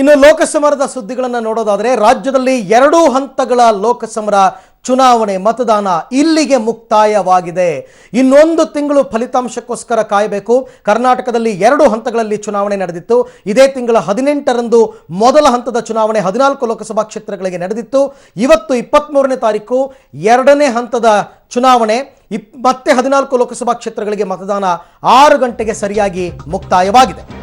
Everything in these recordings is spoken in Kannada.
ಇನ್ನು ಲೋಕಸಮರದ ಸುದ್ದಿಗಳನ್ನು ನೋಡೋದಾದರೆ ರಾಜ್ಯದಲ್ಲಿ ಎರಡೂ ಹಂತಗಳ ಲೋಕಸಮರ ಚುನಾವಣೆ ಮತದಾನ ಇಲ್ಲಿಗೆ ಮುಕ್ತಾಯವಾಗಿದೆ. ಇನ್ನೊಂದು ತಿಂಗಳು ಫಲಿತಾಂಶಕ್ಕೋಸ್ಕರ ಕಾಯಬೇಕು. ಕರ್ನಾಟಕದಲ್ಲಿ ಎರಡು ಹಂತಗಳಲ್ಲಿ ಚುನಾವಣೆ ನಡೆದಿತ್ತು. ಇದೇ ತಿಂಗಳ ಹದಿನೆಂಟರಂದು ಮೊದಲ ಹಂತದ ಚುನಾವಣೆ ಹದಿನಾಲ್ಕು ಲೋಕಸಭಾ ಕ್ಷೇತ್ರಗಳಿಗೆ ನಡೆದಿತ್ತು. ಇವತ್ತು ಇಪ್ಪತ್ತ್ಮೂರನೇ ತಾರೀಕು ಎರಡನೇ ಹಂತದ ಚುನಾವಣೆ. ಇಪ್ ಮತ್ತೆ ಹದಿನಾಲ್ಕು ಲೋಕಸಭಾ ಕ್ಷೇತ್ರಗಳಿಗೆ ಮತದಾನ ಆರು ಗಂಟೆಗೆ ಸರಿಯಾಗಿ ಮುಕ್ತಾಯವಾಗಿದೆ.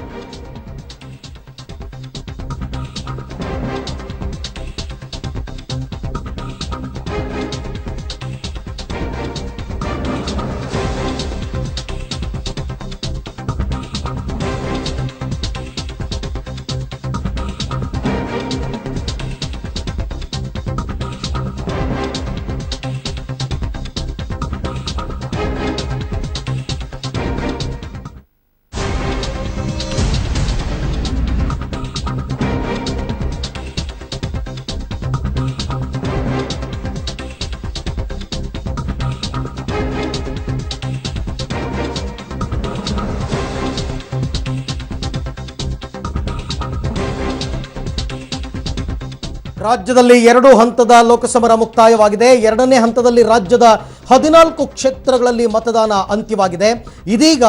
ರಾಜ್ಯದಲ್ಲಿ ಎರಡು ಹಂತದ ಲೋಕಸಭರ ಮುಕ್ತಾಯವಾಗಿದೆ. ಎರಡನೇ ಹಂತದಲ್ಲಿ ರಾಜ್ಯದ ಹದಿನಾಲ್ಕು ಕ್ಷೇತ್ರಗಳಲ್ಲಿ ಮತದಾನ ಅಂತ್ಯವಾಗಿದೆ. ಇದೀಗ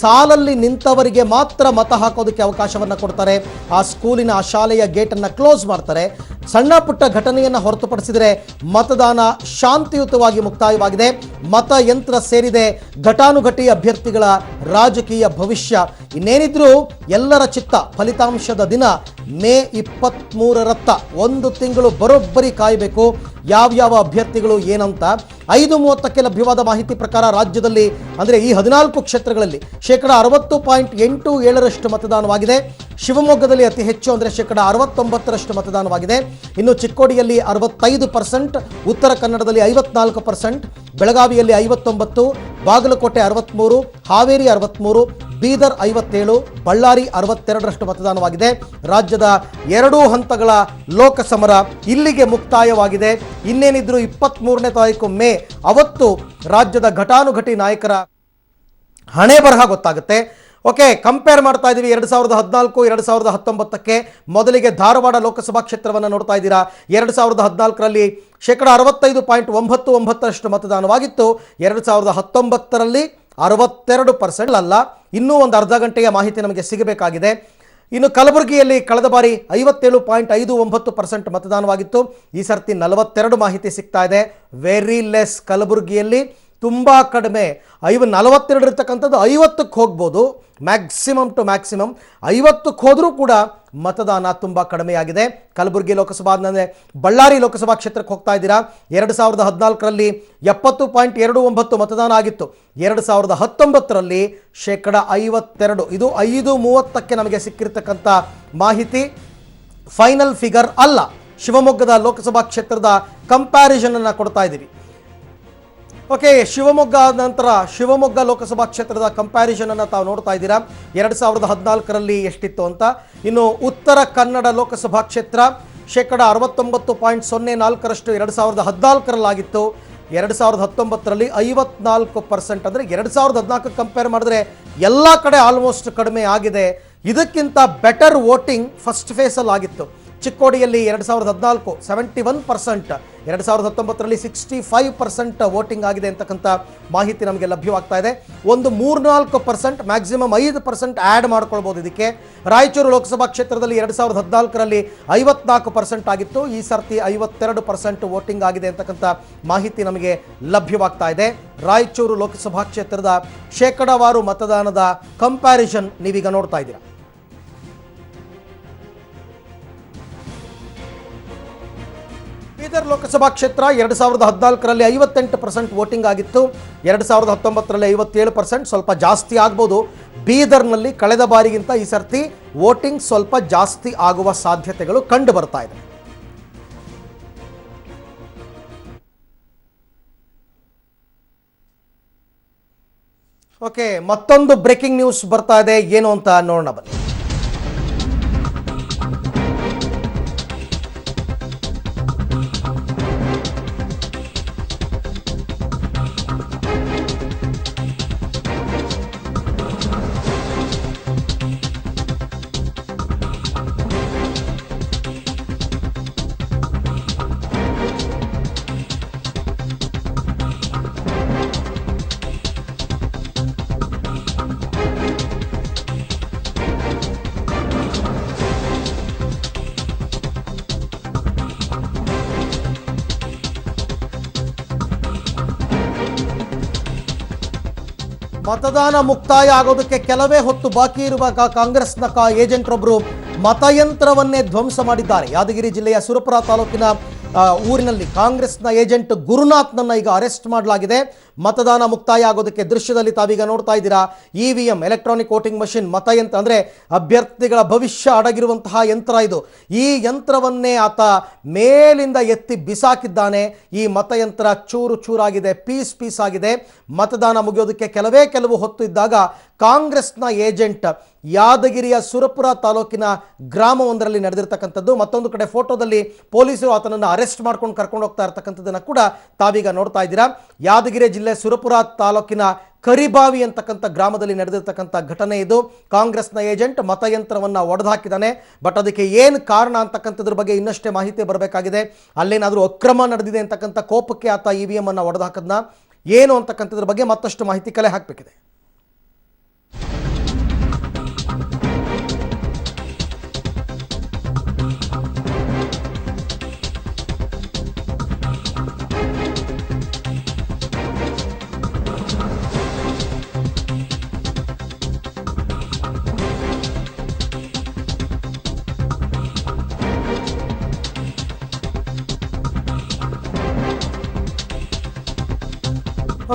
ಸಾಲಲ್ಲಿ ನಿಂತವರಿಗೆ ಮಾತ್ರ ಮತ ಹಾಕೋದಕ್ಕೆ ಅವಕಾಶವನ್ನು ಕೊಡ್ತಾರೆ. ಆ ಸ್ಕೂಲಿನ ಆ ಶಾಲೆಯ ಗೇಟನ್ನು ಕ್ಲೋಸ್ ಮಾಡ್ತಾರೆ. ಸಣ್ಣ ಪುಟ್ಟ ಘಟನೆಯನ್ನು ಹೊರತುಪಡಿಸಿದರೆ ಮತದಾನ ಶಾಂತಿಯುತವಾಗಿ ಮುಕ್ತಾಯವಾಗಿದೆ. ಮತಯಂತ್ರ ಸೇರಿದೆ. ಘಟಾನುಘಟಿ ಅಭ್ಯರ್ಥಿಗಳ ರಾಜಕೀಯ ಭವಿಷ್ಯ. ಇನ್ನೇನಿದ್ರೂ ಎಲ್ಲರ ಚಿತ್ತ ಫಲಿತಾಂಶದ ದಿನ ಮೇ ಇಪ್ಪತ್ತ್ಮೂರರತ್ತ ಒಂದು ತಿಂಗಳು ಬರೋಬ್ಬರಿ ಕಾಯಬೇಕು. ಯಾವ್ಯಾವ ಅಭ್ಯರ್ಥಿಗಳು ಏನಂತ ಐದು ಮೂವತ್ತಕ್ಕೆ ಲಭ್ಯವಾದ ಮಾಹಿತಿ ಪ್ರಕಾರ ರಾಜ್ಯದಲ್ಲಿ, ಅಂದರೆ ಈ ಹದಿನಾಲ್ಕು ಕ್ಷೇತ್ರಗಳಲ್ಲಿ ಶೇಕಡ ಅರವತ್ತು ಪಾಯಿಂಟ್ ಎಂಟು ಏಳರಷ್ಟು ಮತದಾನವಾಗಿದೆ. ಶಿವಮೊಗ್ಗದಲ್ಲಿ ಅತಿ ಹೆಚ್ಚು, ಅಂದರೆ ಶೇಕಡ ಅರವತ್ತೊಂಬತ್ತರಷ್ಟು ಮತದಾನವಾಗಿದೆ. ಇನ್ನು ಚಿಕ್ಕೋಡಿಯಲ್ಲಿ ಅರವತ್ತೈದು ಪರ್ಸೆಂಟ್, ಉತ್ತರ ಕನ್ನಡದಲ್ಲಿ ಐವತ್ನಾಲ್ಕು ಪರ್ಸೆಂಟ್, ಬೆಳಗಾವಿಯಲ್ಲಿ ಐವತ್ತೊಂಬತ್ತು, ಬಾಗಲಕೋಟೆ ಅರವತ್ತ್ಮೂರು ಹಾವೇರಿ ಅರವತ್ತ್ಮೂರು ಬೀದರ್ ಐವತ್ತೇಳು, ಬಳ್ಳಾರಿ ಅರವತ್ತೆರಡರಷ್ಟು ಮತದಾನವಾಗಿದೆ. ರಾಜ್ಯದ ಎರಡೂ ಹಂತಗಳ ಲೋಕಸಮರ ಇಲ್ಲಿಗೆ ಮುಕ್ತಾಯವಾಗಿದೆ. ಇನ್ನೇನಿದ್ರು ಇಪ್ಪತ್ತ್ಮೂರನೇ ತಾರೀಕು ಮೇ, ಅವತ್ತು ರಾಜ್ಯದ ಘಟಾನುಘಟಿ ನಾಯಕರ ಹಣೆ ಬರಹ ಗೊತ್ತಾಗುತ್ತೆ. ಓಕೆ, ಕಂಪೇರ್ ಮಾಡ್ತಾ ಇದ್ದೀವಿ, ಎರಡು ಸಾವಿರದ ಹದಿನಾಲ್ಕು, ಎರಡು ಸಾವಿರದ ಹತ್ತೊಂಬತ್ತಕ್ಕೆ ಮೊದಲಿಗೆ ಧಾರವಾಡ ಲೋಕಸಭಾ ಕ್ಷೇತ್ರವನ್ನು ನೋಡ್ತಾ ಇದ್ದೀರಾ? ಎರಡು ಸಾವಿರದ ಹದಿನಾಲ್ಕರಲ್ಲಿ ಶೇಕಡ ಅರವತ್ತೈದು ಪಾಯಿಂಟ್ ಒಂಬತ್ತು ಒಂಬತ್ತರಷ್ಟು ಮತದಾನವಾಗಿತ್ತು. ಎರಡು ಸಾವಿರದ ಹತ್ತೊಂಬತ್ತರಲ್ಲಿ ಅರವತ್ತೆರಡು ಪರ್ಸೆಂಟ್ ಅಲ್ಲ, ಇನ್ನೂ ಒಂದು ಅರ್ಧ ಗಂಟೆಯ ಮಾಹಿತಿ ನಮಗೆ ಸಿಗಬೇಕಾಗಿದೆ. ಇನ್ನು ಕಲಬುರಗಿಯಲ್ಲಿ ಕಳೆದ ಬಾರಿ ಐವತ್ತೇಳು ಪಾಯಿಂಟ್ ಐದು ಒಂಬತ್ತು ಪರ್ಸೆಂಟ್ ಮತದಾನವಾಗಿತ್ತು. ಈ ಸರ್ತಿ ನಲವತ್ತೆರಡು ಮಾಹಿತಿ ಸಿಗ್ತಾ ಇದೆ. ವೆರಿ ಲೆಸ್ ಕಲಬುರಗಿಯಲ್ಲಿ. ತುಂಬ ಕಡಿಮೆ. ಐವ ನಲವತ್ತೆರಡು ಇರ್ತಕ್ಕಂಥದ್ದು ಐವತ್ತಕ್ಕೆ ಹೋಗ್ಬೋದು. ಮ್ಯಾಕ್ಸಿಮಮ್ ಟು ಮ್ಯಾಕ್ಸಿಮಮ್ ಐವತ್ತಕ್ಕೆ ಹೋದರೂ ಕೂಡ ಮತದಾನ ತುಂಬ ಕಡಿಮೆಯಾಗಿದೆ. ಕಲಬುರಗಿ ಲೋಕಸಭಾ ಅಂದರೆ ಬಳ್ಳಾರಿ ಲೋಕಸಭಾ ಕ್ಷೇತ್ರಕ್ಕೆ ಹೋಗ್ತಾ ಇದ್ದೀರಾ? ಎರಡು ಸಾವಿರದ ಹದಿನಾಲ್ಕರಲ್ಲಿ ಎಪ್ಪತ್ತು ಪಾಯಿಂಟ್ ಎರಡು ಒಂಬತ್ತು ಮತದಾನ ಆಗಿತ್ತು. ಎರಡು ಸಾವಿರದ ಹತ್ತೊಂಬತ್ತರಲ್ಲಿ ಶೇಕಡ ಐವತ್ತೆರಡು. ಇದು ಐದು ಮೂವತ್ತಕ್ಕೆ ನಮಗೆ ಸಿಕ್ಕಿರ್ತಕ್ಕಂಥ ಮಾಹಿತಿ. ಫೈನಲ್ ಫಿಗರ್ ಅಲ್ಲ. ಶಿವಮೊಗ್ಗದ ಲೋಕಸಭಾ ಕ್ಷೇತ್ರದ ಕಂಪ್ಯಾರಿಸನನ್ನು ಕೊಡ್ತಾ ಇದ್ದೀವಿ. ಓಕೆ, ಶಿವಮೊಗ್ಗ ನಂತರ ಶಿವಮೊಗ್ಗ ಲೋಕಸಭಾ ಕ್ಷೇತ್ರದ ಕಂಪ್ಯಾರಿಸನ್ ಅನ್ನು ತಾವು ನೋಡ್ತಾ ಇದ್ದೀರಾ? ಎರಡು ಸಾವಿರದ ಹದಿನಾಲ್ಕರಲ್ಲಿ ಎಷ್ಟಿತ್ತು ಅಂತ? ಇನ್ನು ಉತ್ತರ ಕನ್ನಡ ಲೋಕಸಭಾ ಕ್ಷೇತ್ರ ಶೇಕಡ ಅರವತ್ತೊಂಬತ್ತು ಪಾಯಿಂಟ್ ಸೊನ್ನೆ ನಾಲ್ಕರಷ್ಟು ಎರಡು ಸಾವಿರದ ಹದಿನಾಲ್ಕರಲ್ಲಾಗಿತ್ತು. ಎರಡು ಸಾವಿರದ ಹತ್ತೊಂಬತ್ತರಲ್ಲಿ ಐವತ್ನಾಲ್ಕು ಪರ್ಸೆಂಟ್ ಅಂದರೆ ಎರಡು ಸಾವಿರದ ಹದಿನಾಲ್ಕು ಕಂಪೇರ್ ಮಾಡಿದ್ರೆ ಎಲ್ಲ ಕಡೆ ಆಲ್ಮೋಸ್ಟ್ ಕಡಿಮೆ ಆಗಿದೆ. ಇದಕ್ಕಿಂತ ಬೆಟರ್ ವೋಟಿಂಗ್ ಫಸ್ಟ್ ಫೇಸಲ್ಲಿ ಆಗಿತ್ತು ಚಿಕ್ಕೋಡಿಯಲ್ಲಿ ಎರಡು ಸಾವಿರದ ಹದಿನಾಲ್ಕು ಸೆವೆಂಟಿ ಒನ್ ಪರ್ಸೆಂಟ್ ಎರಡು ಸಾವಿರದ ಹತ್ತೊಂಬತ್ತರಲ್ಲಿ ಸಿಕ್ಸ್ಟಿ ಫೈವ್ ಪರ್ಸೆಂಟ್ ವೋಟಿಂಗ್ ಆಗಿದೆ ಅಂತಕ್ಕಂಥ ಮಾಹಿತಿ ನಮಗೆ ಲಭ್ಯವಾಗ್ತಾ ಇದೆ. ಒಂದು ಮೂರ್ನಾಲ್ಕು ಪರ್ಸೆಂಟ್ ಮ್ಯಾಕ್ಸಿಮಮ್ ಐದು ಪರ್ಸೆಂಟ್ ಆ್ಯಡ್ ಮಾಡ್ಕೊಳ್ಬೋದು ಇದಕ್ಕೆ. ರಾಯಚೂರು ಲೋಕಸಭಾ ಕ್ಷೇತ್ರದಲ್ಲಿ ಎರಡು ಸಾವಿರದ ಹದಿನಾಲ್ಕರಲ್ಲಿ ಐವತ್ನಾಲ್ಕು ಪರ್ಸೆಂಟ್ ಆಗಿತ್ತು. ಈ ಸರ್ತಿ ಐವತ್ತೆರಡು ಪರ್ಸೆಂಟ್ ವೋಟಿಂಗ್ ಆಗಿದೆ ಅಂತಕ್ಕಂಥ ಮಾಹಿತಿ ನಮಗೆ ಲಭ್ಯವಾಗ್ತಾ ಇದೆ. ರಾಯಚೂರು ಲೋಕಸಭಾ ಕ್ಷೇತ್ರದ ಶೇಕಡಾವಾರು ಮತದಾನದ ಕಂಪ್ಯಾರಿಸನ್ ನೀವೀಗ ನೋಡ್ತಾ ಇದ್ದೀರಾ. ಲೋಕಸಭಾ ಕ್ಷೇತ್ರ ಎರಡು ಸಾವಿರದ ಹದಿನಾಲ್ಕರಲ್ಲಿ ಐವತ್ತೆಂಟು ಪರ್ಸೆಂಟ್ ವೋಟಿಂಗ್ ಆಗಿತ್ತು. ಎರಡು ಸಾವಿರದ ಹತ್ತೊಂಬತ್ತರಲ್ಲಿ ಐವತ್ತೇಳು ಪರ್ಸೆಂಟ್, ಸ್ವಲ್ಪ ಜಾಸ್ತಿ ಆಗ್ಬೋದು. ಬೀದರ್ನಲ್ಲಿ ಕಳೆದ ಬಾರಿಗಿಂತ ಈ ಸರ್ತಿ ವೋಟಿಂಗ್ ಸ್ವಲ್ಪ ಜಾಸ್ತಿ ಆಗುವ ಸಾಧ್ಯತೆಗಳು ಕಂಡು ಬರ್ತಾ ಇದೆ. ಓಕೆ, ಮತ್ತೊಂದು ಬ್ರೇಕಿಂಗ್ ನ್ಯೂಸ್ ಬರ್ತಾ ಇದೆ. ಏನು ಅಂತ ನೋಡೋಣ ಬನ್ನಿ. ಮತದಾನ ಮುಕ್ತಾಯ ಆಗೋದಕ್ಕೆ ಕೆಲವೇ ಹೊತ್ತು ಬಾಕಿ ಇರುವಾಗ ಕಾಂಗ್ರೆಸ್ನ ಕಾ ಏಜೆಂಟ್ರೊಬ್ಬರು ಮತಯಂತ್ರವನ್ನೇ ಧ್ವಂಸ ಮಾಡಿದ್ದಾರೆ. ಯಾದಗಿರಿ ಜಿಲ್ಲೆಯ ಸುರಪುರ ತಾಲೂಕಿನ ಊರಿನಲ್ಲಿ ಕಾಂಗ್ರೆಸ್ನ ಏಜೆಂಟ್ ಗುರುನಾಥ್ನನ್ನ ಈಗ ಅರೆಸ್ಟ್ ಮಾಡಲಾಗಿದೆ. ಮತದಾನ ಮುಕ್ತಾಯ ಆಗೋದಕ್ಕೆ ದೃಶ್ಯದಲ್ಲಿ ತಾವೀಗ ನೋಡ್ತಾ ಇದ್ದೀರಾ. E V M electronic voting machine ಮತಯಂತ್ರ ಅಂದರೆ ಅಭ್ಯರ್ಥಿಗಳ ಭವಿಷ್ಯ ಅಡಗಿರುವಂತಹ ಯಂತ್ರ ಇದು. ಈ ಯಂತ್ರವನ್ನೇ ಆತ ಮೇಲಿಂದ ಎತ್ತಿ ಬಿಸಾಕಿದ್ದಾನೆ. ಈ ಮತಯಂತ್ರ ಚೂರು ಚೂರಾಗಿದೆ, ಪೀಸ್ ಪೀಸ್ ಆಗಿದೆ. ಮತದಾನ ಮುಗಿಯೋದಕ್ಕೆ ಕೆಲವೇ ಕೆಲವು ಹೊತ್ತು ಇದ್ದಾಗ ಕಾಂಗ್ರೆಸ್ನ ಏಜೆಂಟ್ ಯಾದಗಿರಿಯ ಸುರಪುರ ತಾಲೂಕಿನ ಗ್ರಾಮವೊಂದರಲ್ಲಿ ನಡೆದಿರ್ತಕ್ಕಂಥದ್ದು. ಮತ್ತೊಂದು ಕಡೆ ಫೋಟೋದಲ್ಲಿ ಪೊಲೀಸರು ಆತನನ್ನು ಅರೆಸ್ಟ್ ಮಾಡ್ಕೊಂಡು ಕರ್ಕೊಂಡು ಹೋಗ್ತಾ ಇರ್ತಕ್ಕಂಥದ್ದನ್ನು ಕೂಡ ತಾವೀಗ ನೋಡ್ತಾ ಇದ್ದೀರಾ. ಯಾದಗಿರಿ ಜಿಲ್ಲೆ ಸುರಪುರ ತಾಲೂಕಿನ ಕರಿಬಾವಿ ಅಂತಕ್ಕಂಥ ಗ್ರಾಮದಲ್ಲಿ ನಡೆದಿರ್ತಕ್ಕಂಥ ಘಟನೆ ಇದು. ಕಾಂಗ್ರೆಸ್ನ ಏಜೆಂಟ್ ಮತಯಂತ್ರವನ್ನು ಒಡೆದಾಕಿದ್ದಾನೆ ಬಟ್ ಅದಕ್ಕೆ ಏನು ಕಾರಣ ಅಂತಕ್ಕಂಥದ್ರ ಬಗ್ಗೆ ಇನ್ನಷ್ಟೇ ಮಾಹಿತಿ ಬರಬೇಕಾಗಿದೆ. ಅಲ್ಲೇನಾದರೂ ಅಕ್ರಮ ನಡೆದಿದೆ ಅಂತಕ್ಕಂಥ ಕೋಪಕ್ಕೆ ಆತ ಇ ವಿ ಎಂ ಅನ್ನು ಒಡೆದಾಕದನ್ನ ಏನು ಅಂತಕ್ಕಂಥದ್ರ ಬಗ್ಗೆ ಮತ್ತಷ್ಟು ಮಾಹಿತಿ ಕಲೆ ಹಾಕಬೇಕಿದೆ.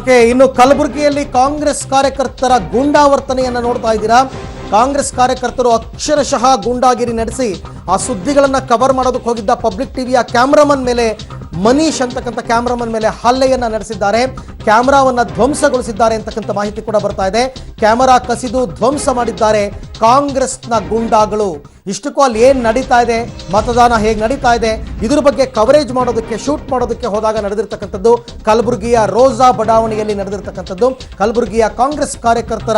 ಓಕೆ, ಇನ್ನು ಕಲಬುರಗಿಯಲ್ಲಿ ಕಾಂಗ್ರೆಸ್ ಕಾರ್ಯಕರ್ತರ ಗೂಂಡಾವರ್ತನೆಯನ್ನು ನೋಡ್ತಾ ಇದ್ದೀರಾ? ಕಾಂಗ್ರೆಸ್ ಕಾರ್ಯಕರ್ತರು ಅಕ್ಷರಶಃ ಗೂಂಡಾಗಿರಿ ನಡೆಸಿ ಆ ಸುದ್ದಿಗಳನ್ನು ಕವರ್ ಮಾಡೋದಕ್ಕೆ ಹೋಗಿದ್ದ ಪಬ್ಲಿಕ್ ಟಿವಿಯ ಕ್ಯಾಮ್ರಾಮನ್ ಮೇಲೆ ಮನೀಶ್ ಅಂತಕ್ಕಂಥ ಕ್ಯಾಮ್ರಾಮನ್ ಮೇಲೆ ಹಲ್ಲೆಯನ್ನು ನಡೆಸಿದ್ದಾರೆ. ಕ್ಯಾಮ್ರಾವನ್ನು ಧ್ವಂಸಗೊಳಿಸಿದ್ದಾರೆ ಅಂತಕ್ಕಂಥ ಮಾಹಿತಿ ಕೂಡ ಬರ್ತಾ ಇದೆ. ಕ್ಯಾಮರಾ ಕಸಿದು ಧ್ವಂಸ ಮಾಡಿದ್ದಾರೆ ಕಾಂಗ್ರೆಸ್ನ ಗುಂಡಾಗಳು. ಇಷ್ಟಕ್ಕೂ ಅಲ್ಲಿ ಏನು ನಡೀತಾ ಇದೆ, ಮತದಾನ ಹೇಗೆ ನಡೀತಾ ಇದೆ, ಇದ್ರ ಬಗ್ಗೆ ಕವರೇಜ್ ಮಾಡೋದಕ್ಕೆ ಶೂಟ್ ಮಾಡೋದಕ್ಕೆ ಹೋದಾಗ ನಡೆದಿರ್ತಕ್ಕಂಥದ್ದು ಕಲಬುರಗಿಯ ರೋಜಾ ಬಡಾವಣೆಯಲ್ಲಿ ನಡೆದಿರ್ತಕ್ಕಂಥದ್ದು. ಕಲಬುರಗಿಯ ಕಾಂಗ್ರೆಸ್ ಕಾರ್ಯಕರ್ತರ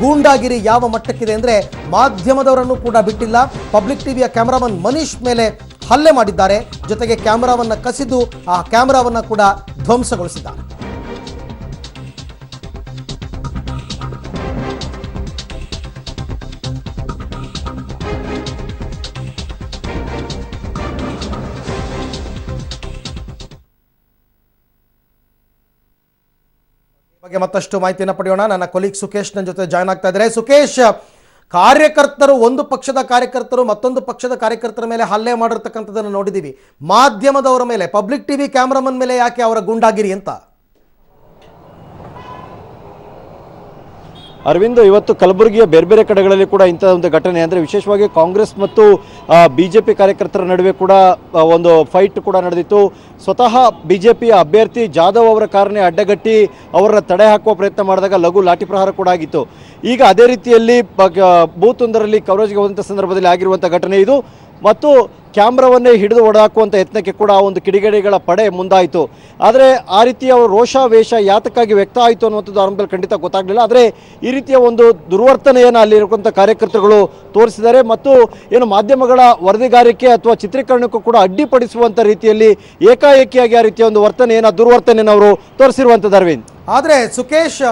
ಗೂಂಡಾಗಿರಿ ಯಾವ ಮಟ್ಟಕ್ಕಿದೆ ಅಂದರೆ ಮಾಧ್ಯಮದವರನ್ನು ಕೂಡ ಬಿಟ್ಟಿಲ್ಲ. ಪಬ್ಲಿಕ್ ಟಿವಿಯ ಕ್ಯಾಮರಾಮನ್ ಮನೀಶ್ ಮೇಲೆ ಹಲ್ಲೆ ಮಾಡಿದ್ದಾರೆ. ಜೊತೆಗೆ ಕ್ಯಾಮರಾವನ್ನು ಕಸಿದು ಆ ಕ್ಯಾಮರಾವನ್ನು ಕೂಡ ಧ್ವಂಸಗೊಳಿಸಿದ್ದಾರೆ. ಬಗ್ಗೆ ಮತ್ತಷ್ಟು ಮಾಹಿತಿಯನ್ನು ಪಡೆಯೋಣ. ನನ್ನ ಕೊಲೀಗ್ ಸುಖೇಶ್ ನನ್ನ ಜೊತೆ ಜಾಯ್ನ್ ಆಗ್ತಾ ಇದ್ದಾರೆ. ಸುಖೇಶ್ ಕಾರ್ಯಕರ್ತರು, ಒಂದು ಪಕ್ಷದ ಕಾರ್ಯಕರ್ತರು ಮತ್ತೊಂದು ಪಕ್ಷದ ಕಾರ್ಯಕರ್ತರ ಮೇಲೆ ಹಲ್ಲೆ ಮಾಡಿರ್ತಕ್ಕಂಥದ್ದನ್ನು ನೋಡಿದ್ದೀವಿ ಮಾಧ್ಯಮದವರ ಮೇಲೆ ಪಬ್ಲಿಕ್ ಟಿವಿ ಕ್ಯಾಮ್ರಾಮನ್ ಮೇಲೆ ಯಾಕೆ ಅವರ ಗುಂಡಾಗಿರಿ ಅಂತ? ಅರವಿಂದ್, ಇವತ್ತು ಕಲಬುರಗಿಯ ಬೇರೆ ಬೇರೆ ಕಡೆಗಳಲ್ಲಿ ಕೂಡ ಇಂಥ ಒಂದು ಘಟನೆ. ಅಂದರೆ ವಿಶೇಷವಾಗಿ ಕಾಂಗ್ರೆಸ್ ಮತ್ತು ಬಿ ಜೆ ಪಿ ಕಾರ್ಯಕರ್ತರ ನಡುವೆ ಕೂಡ ಒಂದು ಫೈಟ್ ಕೂಡ ನಡೆದಿತ್ತು. ಸ್ವತಃ ಬಿ ಅಭ್ಯರ್ಥಿ ಜಾಧವ್ ಅವರ ಕಾರನೇ ಅಡ್ಡಗಟ್ಟಿ ಅವರನ್ನ ತಡೆ ಹಾಕುವ ಪ್ರಯತ್ನ ಮಾಡಿದಾಗ ಲಘು ಲಾಠಿ ಪ್ರಹಾರ ಕೂಡ ಆಗಿತ್ತು. ಈಗ ಅದೇ ರೀತಿಯಲ್ಲಿ ಬೂತ್ ಒಂದರಲ್ಲಿ ಕವರೇಜ್ಗೆ ಹೋದಂಥ ಸಂದರ್ಭದಲ್ಲಿ ಆಗಿರುವಂಥ ಘಟನೆ ಇದು. ಮತ್ತು ಕ್ಯಾಮ್ರಾವನ್ನೇ ಹಿಡಿದು ಹೊಡೆದಾಕುವಂಥ ಯತ್ನಕ್ಕೆ ಕೂಡ ಆ ಒಂದು ಕಿಡಿಗೇಡಿಗಳ ಪಡೆ ಮುಂದಾಯಿತು. ಆದರೆ ಆ ರೀತಿಯ ರೋಷಾವೇಶ ಯಾತಕ್ಕಾಗಿ ವ್ಯಕ್ತ ಆಯಿತು ಅನ್ನುವಂಥದ್ದು ಆರಂಭದಲ್ಲಿ ಖಂಡಿತ ಗೊತ್ತಾಗಲಿಲ್ಲ. ಆದರೆ ಈ ರೀತಿಯ ಒಂದು ದುರ್ವರ್ತನೆಯನ್ನು ಅಲ್ಲಿರುವಂಥ ಕಾರ್ಯಕರ್ತರುಗಳು ತೋರಿಸಿದ್ದಾರೆ ಮತ್ತು ಏನು ಮಾಧ್ಯಮಗಳ ವರದಿಗಾರಿಕೆ ಅಥವಾ ಚಿತ್ರೀಕರಣಕ್ಕೂ ಕೂಡ ಅಡ್ಡಿಪಡಿಸುವಂಥ ರೀತಿಯಲ್ಲಿ ಏಕಾಏಕಿಯಾಗಿ ಆ ರೀತಿಯ ಒಂದು ವರ್ತನೆಯನ್ನು, ದುರ್ವರ್ತನೆಯನ್ನು ಅವರು ತೋರಿಸಿರುವಂಥದ್ದು ಅರವಿಂದ್. ಆದರೆ ಸುಕೇಶ್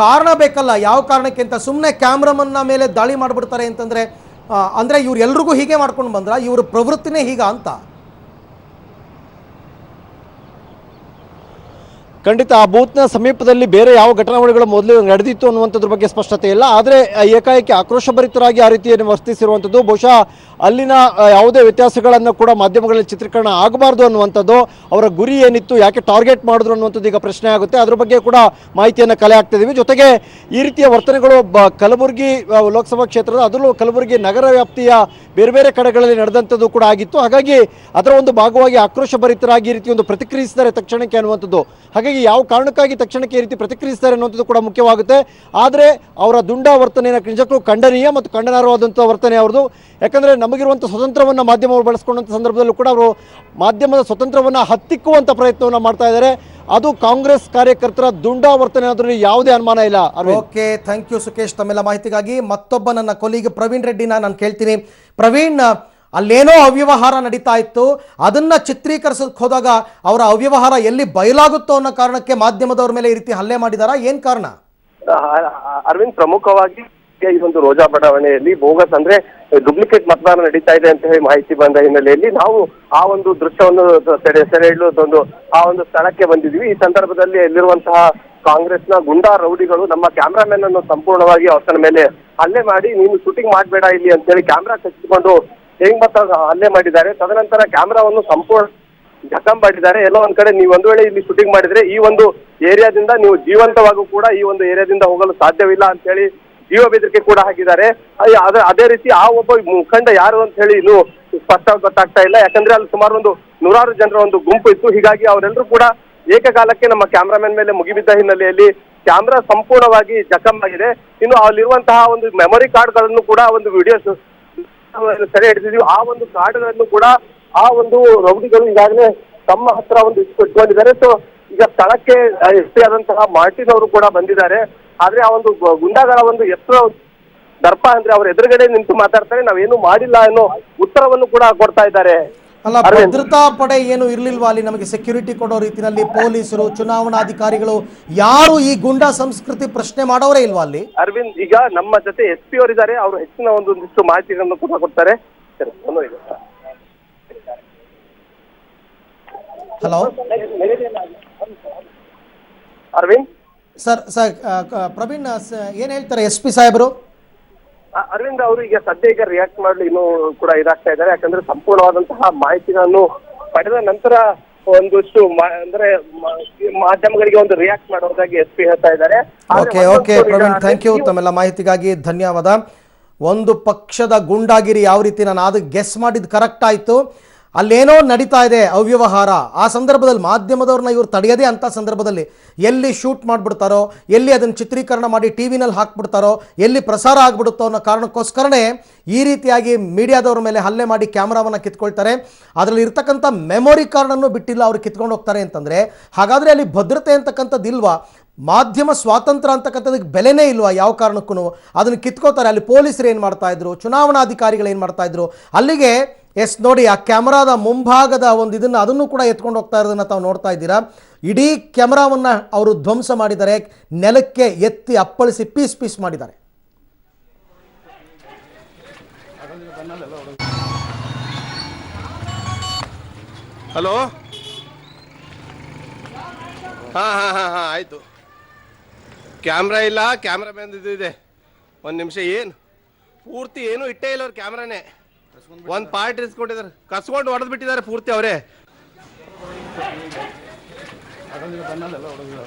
ಕಾರಣ ಬೇಕಲ್ಲ. ಯಾವ ಕಾರಣಕ್ಕಿಂತ ಸುಮ್ಮನೆ ಕ್ಯಾಮ್ರಾಮನ್ನ ಮೇಲೆ ದಾಳಿ ಮಾಡಿಬಿಡ್ತಾರೆ ಅಂತಂದ್ರೆ ಅಂದ್ರೆ ಇವ್ರು ಎಲ್ರಿಗೂ ಹೀಗೆ ಮಾಡ್ಕೊಂಡು ಬಂದ್ರೆ ಇವ್ರ ಪ್ರವೃತ್ತಿನೇ ಹೀಗ ಅಂತ. ಖಂಡಿತ ಆ ಬೂತ್ನ ಸಮೀಪದಲ್ಲಿ ಬೇರೆ ಯಾವ ಘಟನಾವಳಿಗಳು ಮೊದಲು ನಡೆದಿತ್ತು ಅನ್ನುವಂಥದ್ರ ಬಗ್ಗೆ ಸ್ಪಷ್ಟತೆ ಇಲ್ಲ. ಆದರೆ ಏಕಾಏಕಿ ಆಕ್ರೋಶಭರಿತರಾಗಿ ಆ ರೀತಿಯನ್ನು ವರ್ತಿಸಿರುವಂಥದ್ದು, ಬಹುಶಃ ಅಲ್ಲಿನ ಯಾವುದೇ ವ್ಯತ್ಯಾಸಗಳನ್ನು ಕೂಡ ಮಾಧ್ಯಮಗಳಲ್ಲಿ ಚಿತ್ರೀಕರಣ ಆಗಬಾರ್ದು ಅನ್ನುವಂಥದ್ದು, ಅವರ ಗುರಿ ಏನಿತ್ತು, ಯಾಕೆ ಟಾರ್ಗೆಟ್ ಮಾಡಿದ್ರು ಅನ್ನುವಂಥದ್ದು ಈಗ ಪ್ರಶ್ನೆ ಆಗುತ್ತೆ. ಅದ್ರ ಬಗ್ಗೆ ಕೂಡ ಮಾಹಿತಿಯನ್ನು ಕಲೆ ಹಾಕ್ತಿದ್ದೀವಿ ಜೊತೆಗೆ ಈ ರೀತಿಯ ವರ್ತನೆಗಳು ಕಲಬುರಗಿ ಲೋಕಸಭಾ ಕ್ಷೇತ್ರದ ಅದರಲ್ಲೂ ಕಲಬುರಗಿ ನಗರ ವ್ಯಾಪ್ತಿಯ ಬೇರೆ ಬೇರೆ ಕಡೆಗಳಲ್ಲಿ ನಡೆದಂಥದ್ದು ಕೂಡ ಆಗಿತ್ತು. ಹಾಗಾಗಿ ಅದರ ಒಂದು ಭಾಗವಾಗಿ ಆಕ್ರೋಶಭರಿತರಾಗಿ ಈ ರೀತಿ ಒಂದು ಪ್ರತಿಕ್ರಿಯಿಸಿದರೆ ತಕ್ಷಣಕ್ಕೆ ಅನ್ನುವಂಥದ್ದು. ಹಾಗಾಗಿ ಯಾವ ಕಾರಣಕ್ಕಾಗಿ ತಕ್ಷಣಕ್ಕೆ ಈ ರೀತಿ ಪ್ರತಿಕ್ರಿಯಿಸ್ತಾರೆ ಅನ್ನೋದು ಕೂಡ ಮುಖ್ಯವಾಗುತ್ತೆ. ಆದರೆ ಅವರ ದುಂಡ ವರ್ತನೆಯನ್ನು ನಿಜಕ್ಕೂ ಖಂಡನೀಯ ಮತ್ತು ಖಂಡನಾರ್ಹವಾದಂಥ ವರ್ತನೆ ಅವ್ರದ್ದು. ಯಾಕಂದರೆ ನಮಗಿರುವಂಥ ಸ್ವತಂತ್ರವನ್ನು ಮಾಧ್ಯಮವರು ಬಳಸ್ಕೊಂಡಂಥ ಸಂದರ್ಭದಲ್ಲೂ ಕೂಡ ಅವರು ಮಾಧ್ಯಮದ ಸ್ವತಂತ್ರವನ್ನು ಹತ್ತಿಕ್ಕುವಂಥ ಪ್ರಯತ್ನವನ್ನು ಮಾಡ್ತಾ ಇದ್ದಾರೆ. ಅದು ಕಾಂಗ್ರೆಸ್ ಕಾರ್ಯಕರ್ತರ ದುಂಡ ವರ್ತನೆ ಅದರಲ್ಲಿ ಯಾವುದೇ ಅನುಮಾನ ಇಲ್ಲ ಓಕೆ, ಥ್ಯಾಂಕ್ ಯು ಸುಕೇಶ್ ತಮ್ಮೆಲ್ಲ ಮಾಹಿತಿಗಾಗಿ. ಮತ್ತೊಬ್ಬ ನನ್ನ ಕೊಲೀಗ್ ಪ್ರವೀಣ್ ರೆಡ್ಡಿನ ನಾನು ಕೇಳ್ತೀನಿ. ಪ್ರವೀಣ್ ಅಲ್ಲೇನೋ ಅವ್ಯವಹಾರ ನಡೀತಾ ಇತ್ತು. ಅದನ್ನ ಚಿತ್ರೀಕರಿಸೋಕೆ ಹೋದಾಗ ಅವರ ಅವ್ಯವಹಾರ ಎಲ್ಲಿ ಬಯಲಾಗುತ್ತೋ ಅನ್ನೋ ಕಾರಣಕ್ಕೆ ಮಾಧ್ಯಮದವ್ರ ಮೇಲೆ ಈ ರೀತಿ ಹಲ್ಲೆ ಮಾಡಿದಾರ? ಏನ್ ಕಾರಣ? ಅರವಿಂದ್ ಪ್ರಮುಖವಾಗಿ ಈ ಒಂದು ರೋಜಾ ಬಡಾವಣೆಯಲ್ಲಿ ಬೋಗಸ್ ಅಂದ್ರೆ ಡುಪ್ಲಿಕೇಟ್ ಮತದಾನ ನಡೀತಾ ಇದೆ ಅಂತ ಹೇಳಿ ಮಾಹಿತಿ ಬಂದ ಹಿನ್ನೆಲೆಯಲ್ಲಿ ನಾವು ಆ ಒಂದು ದೃಶ್ಯವನ್ನು ಸೆರೆ ಸೆರೆ ಹಿಡಿಯೋದೊಂದು ಆ ಒಂದು ಸ್ಥಳಕ್ಕೆ ಬಂದಿದ್ವಿ ಈ ಸಂದರ್ಭದಲ್ಲಿ ಅಲ್ಲಿರುವಂತಹ ಕಾಂಗ್ರೆಸ್ನ ಗುಂಡಾ ರೌಡಿಗಳು ನಮ್ಮ ಕ್ಯಾಮ್ರಾಮನ್ ಅನ್ನು ಸಂಪೂರ್ಣವಾಗಿ ಅವತನ ಮೇಲೆ ಹಲ್ಲೆ ಮಾಡಿ, ನೀನು ಶೂಟಿಂಗ್ ಮಾಡಬೇಡ ಇಲ್ಲಿ ಅಂತ ಹೇಳಿ ಕ್ಯಾಮ್ರಾ ಕಚ್ಚಿಕೊಂಡು ಹೆಂಗ್ ಮತ್ತ ಹಲ್ಲೆ ಮಾಡಿದ್ದಾರೆ. ತದನಂತರ ಕ್ಯಾಮ್ರಾವನ್ನು ಸಂಪೂರ್ಣ ಜಖಂ ಮಾಡಿದ್ದಾರೆ. ಎಲ್ಲ ಒಂದ್ ಕಡೆ ನೀವು ಒಂದ್ ವೇಳೆ ಇಲ್ಲಿ ಶೂಟಿಂಗ್ ಮಾಡಿದ್ರೆ ಈ ಒಂದು ಏರಿಯಾದಿಂದ ನೀವು ಜೀವಂತವಾಗೂ ಕೂಡ ಈ ಒಂದು ಏರಿಯಾದಿಂದ ಹೋಗಲು ಸಾಧ್ಯವಿಲ್ಲ ಅಂತ ಹೇಳಿ ಜೀವ ಬೆದರಿಕೆ ಕೂಡ ಹಾಕಿದ್ದಾರೆ. ಅದೇ ರೀತಿ ಆ ಒಬ್ಬ ಮುಖಂಡ ಯಾರು ಅಂತ ಹೇಳಿ ಇನ್ನು ಸ್ಪಷ್ಟವಾಗಿ ಗೊತ್ತಾಗ್ತಾ ಇಲ್ಲ. ಯಾಕಂದ್ರೆ ಅಲ್ಲಿ ಸುಮಾರು ಒಂದು ನೂರಾರು ಜನರ ಒಂದು ಗುಂಪು ಇತ್ತು. ಹೀಗಾಗಿ ಅವರೆಲ್ಲರೂ ಕೂಡ ಏಕಕಾಲಕ್ಕೆ ನಮ್ಮ ಕ್ಯಾಮ್ರಾಮನ್ ಮೇಲೆ ಮುಗಿಬಿದ್ದ ಹಿನ್ನೆಲೆಯಲ್ಲಿ ಕ್ಯಾಮ್ರಾ ಸಂಪೂರ್ಣವಾಗಿ ಜಖಂ ಆಗಿದೆ. ಇನ್ನು ಅಲ್ಲಿರುವಂತಹ ಒಂದು ಮೆಮೊರಿ ಕಾರ್ಡ್ಗಳನ್ನು ಕೂಡ ಒಂದು ವಿಡಿಯೋಸ್ ಸೆರೆ ಹಿಡಿದಿದ್ವಿ ಆ ಒಂದು ಕಾರ್ಡ್ಗಳನ್ನು ಕೂಡ ಆ ಒಂದು ರೌಡಿಗಳು ಈಗಾಗಲೇ ತಮ್ಮ ಹತ್ರ ಒಂದು ಇಟ್ಕೊಂಡಿದ್ದಾರೆ. ಸೊ ಈಗ ಸ್ಥಳಕ್ಕೆ ಎಸ್ ಪಿ ಆದಂತಹ ಮಾರ್ಟಿನ್ ಅವರು ಕೂಡ ಬಂದಿದ್ದಾರೆ. ಆದ್ರೆ ಆ ಒಂದು ಗುಂಡಾಗಳ ಒಂದು ಎತ್ತರ ದರ್ಪ ಅಂದ್ರೆ ಅವ್ರ ಎದುರುಗಡೆ ನಿಂತು ಮಾತಾಡ್ತಾರೆ. ನಾವೇನು ಮಾಡಿಲ್ಲ ಅನ್ನೋ ಉತ್ತರವನ್ನು ಕೂಡ ಕೊಡ್ತಾ ಇದ್ದಾರೆ. ಅಲ್ಲ ಭದ್ರತಾ ಪಡೆ ಏನು ಇರ್ಲಿಲ್ವಾ ಅಲ್ಲಿ ನಮಗೆ ಸೆಕ್ಯೂರಿಟಿ ಕೊಡೋ ರೀತಿಯಲ್ಲಿ ಪೊಲೀಸರು ಚುನಾವಣಾಧಿಕಾರಿಗಳು? ಯಾರು ಈ ಗುಂಡಾ ಸಂಸ್ಕೃತಿ ಪ್ರಶ್ನೆ ಮಾಡೋರೇ ಇಲ್ವಾ ಅಲ್ಲಿ? ಅರವಿಂದ್ ಈಗ ನಮ್ಮ ಜೊತೆ ಎಸ್ ಪಿ ಅವರಿದ್ದಾರೆ ಅವರು ಹೆಚ್ಚಿನ ಒಂದು ಒಂದಿಷ್ಟು ಮಾಹಿತಿಗಳನ್ನು ಕೂಡ ಕೊಡ್ತಾರೆ. ಸರಿ ಒಂದು ಇದೆ. ಹಲೋ? ಅರವಿಂದ್? ಸರ್ ಸರ್ ಆ, ಕ- ಪ್ರವೀಣ್ ಸ- ಏನ್ ಹೇಳ್ತಾರೆ ಎಸ್ ಪಿ ಸಾಹೇಬರು? ಅರವಿಂದ್ ಅವರು ಈಗ ಸದ್ಯ ಈಗ ರಿಯಾಕ್ಟ್ ಮಾಡಲು ಇನ್ನೂ ಕೂಡ ಇದಾಗ್ತಾ ಇದ್ದಾರೆ. ಯಾಕಂದ್ರೆ ಸಂಪೂರ್ಣವಾದಂತಹ ಮಾಹಿತಿಗಳನ್ನು ಪಡೆದ ನಂತರ ಒಂದಷ್ಟು ಅಂದ್ರೆ ಮಾಧ್ಯಮಗಳಿಗೆ ಒಂದು ರಿಯಾಕ್ಟ್ ಮಾಡೋದಾಗಿ ಎಸ್ ಪಿ ಹೇಳ್ತಾ ಇದ್ದಾರೆ. Okay okay Praveen thank you ತಮ್ಮೆಲ್ಲ ಮಾಹಿತಿಗಾಗಿ ಧನ್ಯವಾದ. ಒಂದು ಪಕ್ಷದ ಗುಂಡಾಗಿರಿ ಯಾವ ರೀತಿ ನಾನು ಅದು ಗೆಸ್ ಮಾಡಿದ್ ಕರೆಕ್ಟ್ ಆಯಿತು. ಅಲ್ಲೇನೋ ನಡೀತಾ ಇದೆ ಅವ್ಯವಹಾರ. ಆ ಸಂದರ್ಭದಲ್ಲಿ ಮಾಧ್ಯಮದವ್ರನ್ನ ಇವ್ರು ತಡೆಯದೇ ಅಂಥ ಸಂದರ್ಭದಲ್ಲಿ ಎಲ್ಲಿ ಶೂಟ್ ಮಾಡಿಬಿಡ್ತಾರೋ, ಎಲ್ಲಿ ಅದನ್ನು ಚಿತ್ರೀಕರಣ ಮಾಡಿ ಟಿ ವಿನಲ್ಲಿ ಹಾಕ್ಬಿಡ್ತಾರೋ, ಎಲ್ಲಿ ಪ್ರಸಾರ ಆಗ್ಬಿಡುತ್ತೋ ಅನ್ನೋ ಕಾರಣಕ್ಕೋಸ್ಕರನೇ ಈ ರೀತಿಯಾಗಿ ಮೀಡಿಯಾದವ್ರ ಮೇಲೆ ಹಲ್ಲೆ ಮಾಡಿ ಕ್ಯಾಮ್ರಾವನ್ನು ಕಿತ್ಕೊಳ್ತಾರೆ. ಅದರಲ್ಲಿ ಇರ್ತಕ್ಕಂಥ ಮೆಮೊರಿ ಕಾರ್ಡನ್ನು ಬಿಟ್ಟಿಲ್ಲ ಅವ್ರು ಕಿತ್ಕೊಂಡು ಹೋಗ್ತಾರೆ ಅಂತಂದರೆ, ಹಾಗಾದರೆ ಅಲ್ಲಿ ಭದ್ರತೆ ಅಂತಕ್ಕಂಥದ್ದು ಇಲ್ವಾ? ಮಾಧ್ಯಮ ಸ್ವಾತಂತ್ರ್ಯ ಅಂತಕ್ಕಂಥದಕ್ಕೆ ಬೆಲೆನೇ ಇಲ್ವಾ ಯಾವ ಕಾರಣಕ್ಕೂ? ಅದನ್ನು ಕಿತ್ಕೋತಾರೆ ಅಲ್ಲಿ ಪೊಲೀಸರು ಏನು ಮಾಡ್ತಾ ಇದ್ರು? ಚುನಾವಣಾಧಿಕಾರಿಗಳು ಏನು ಮಾಡ್ತಾ ಇದ್ರು? ಅಲ್ಲಿಗೆ ಎಸ್, ನೋಡಿ, ಆ ಕ್ಯಾಮ್ರಾದ ಮುಂಭಾಗದ ಒಂದು ಇದನ್ನು ಅದನ್ನು ಕೂಡ ಎತ್ಕೊಂಡು ಹೋಗ್ತಾ ಇರೋದನ್ನು ತಾವು ನೋಡ್ತಾ ಇದ್ದೀರಾ? ಇಡೀ ಕ್ಯಾಮ್ರಾವನ್ನು ಅವರು ಧ್ವಂಸ ಮಾಡಿದ್ದಾರೆ. ನೆಲಕ್ಕೆ ಎತ್ತಿ ಅಪ್ಪಳಿಸಿ ಪೀಸ್ ಪೀಸ್ ಮಾಡಿದ್ದಾರೆ. ಹಲೋ? ಹಾಂ ಹಾಂ ಹಾಂ ಹಾಂ, ಆಯಿತು. ಕ್ಯಾಮ್ರಾ ಇಲ್ಲ, ಕ್ಯಾಮ್ರಾ ಇದು ಇದೆ. ಒಂದು ನಿಮಿಷ, ಏನು? ಪೂರ್ತಿ ಏನೂ ಇಟ್ಟೇ ಇಲ್ಲ ಅವ್ರ ಕ್ಯಾಮ್ರಾನೇ. ಒಂದು ಪಾರ್ಟ್ ಇರಿಸ್ಕೊಂಡಿದ್ದಾರೆ ಕಸ್ಕೊಂಡು ಹೊಡೆದು ಬಿಟ್ಟಿದ್ದಾರೆ ಪೂರ್ತಿ ಅವರೇ.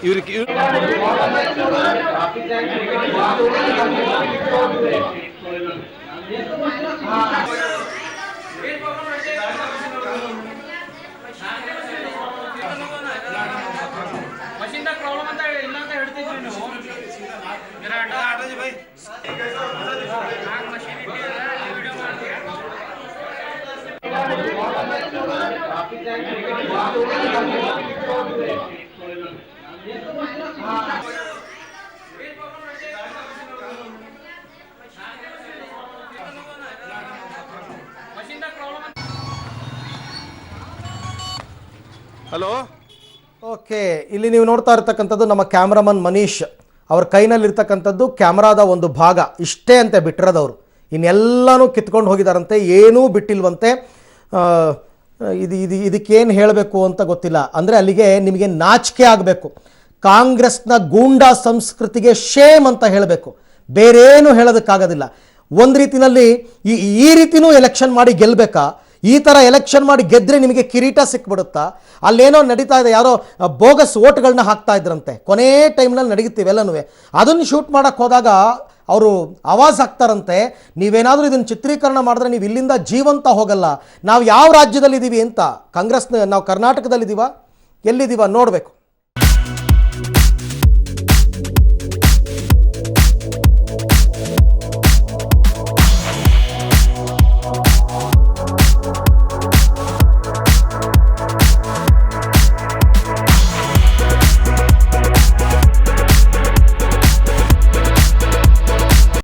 ಇವ್ರಿಗೆ ಪ್ರಾಬ್ಲಮ್ ಅಂತ ಇಲ್ಲ ಅಂತ ಹೇಳ್ತಿದ್ರಿ ನೀವು ನಾಲ್ಕು ಮಷಿನ್ ಇಟ್ಟಿದ್ರೆ ವಿಡಿಯೋ ಮಾಡ್ತೀರಾ ಮಷಿನ್ದಾಗ ಪ್ರಾಬ್ಲಮ್ ಅಂತ ಹಲೋ? ಓಕೆ, ಇಲ್ಲಿ ನೀವು ನೋಡ್ತಾ ಇರ್ತಕ್ಕಂಥದ್ದು ನಮ್ಮ ಕ್ಯಾಮ್ರಾಮನ್ ಮನೀಶ್. ಅವ್ರ ಕೈನಲ್ಲಿರ್ತಕ್ಕಂಥದ್ದು ಕ್ಯಾಮ್ರಾದ ಒಂದು ಭಾಗ. ಇಷ್ಟೇ ಅಂತೆ ಬಿಟ್ಟಿರೋದವರು ಇನ್ನೆಲ್ಲನೂ ಕಿತ್ಕೊಂಡು ಹೋಗಿದಾರಂತೆ, ಏನೂ ಬಿಟ್ಟಿಲ್ವಂತೆ. ಇದು ಇದು ಇದಕ್ಕೇನು ಹೇಳಬೇಕು ಅಂತ ಗೊತ್ತಿಲ್ಲ. ಅಂದರೆ ಅಲ್ಲಿಗೆ ನಿಮಗೆ ನಾಚಿಕೆ ಆಗಬೇಕು. ಕಾಂಗ್ರೆಸ್ನ ಗೂಂಡಾ ಸಂಸ್ಕೃತಿಗೆ ಶೇಮ್ ಅಂತ ಹೇಳಬೇಕು. ಬೇರೇನು ಹೇಳೋದಕ್ಕಾಗೋದಿಲ್ಲ. ಒಂದು ರೀತಿನಲ್ಲಿ ಈ ಈ ರೀತಿನೂ ಎಲೆಕ್ಷನ್ ಮಾಡಿ ಗೆಲ್ಲಬೇಕಾ ಈ ಥರ ಎಲೆಕ್ಷನ್ ಮಾಡಿ ಗೆದ್ದರೆ ನಿಮಗೆ ಕಿರೀಟ ಸಿಕ್ಬಿಡುತ್ತಾ? ಅಲ್ಲೇನೋ ನಡೀತಾ ಇದೆ, ಯಾರೋ ಬೋಗಸ್ ಓಟ್ಗಳನ್ನ ಹಾಕ್ತಾ ಇದ್ರಂತೆ. ಕೊನೆ ಟೈಮ್ನಲ್ಲಿ ನಡೀತೀವೆಲ್ಲನೂ ಅದನ್ನು ಶೂಟ್ ಮಾಡೋಕ್ಕೆ ಹೋದಾಗ ಅವರು ಆವಾಜ್ ಹಾಕ್ತಾರಂತೆ, ನೀವೇನಾದರೂ ಇದನ್ನು ಚಿತ್ರೀಕರಣ ಮಾಡಿದ್ರೆ ನೀವು ಇಲ್ಲಿಂದ ಜೀವಂತ ಹೋಗಲ್ಲ. ನಾವು ಯಾವ ರಾಜ್ಯದಲ್ಲಿದ್ದೀವಿ ಅಂತ, ಕಾಂಗ್ರೆಸ್ನ, ನಾವು ಕರ್ನಾಟಕದಲ್ಲಿದ್ದೀವ? ಎಲ್ಲಿದ್ದೀವ? ನೋಡಬೇಕು.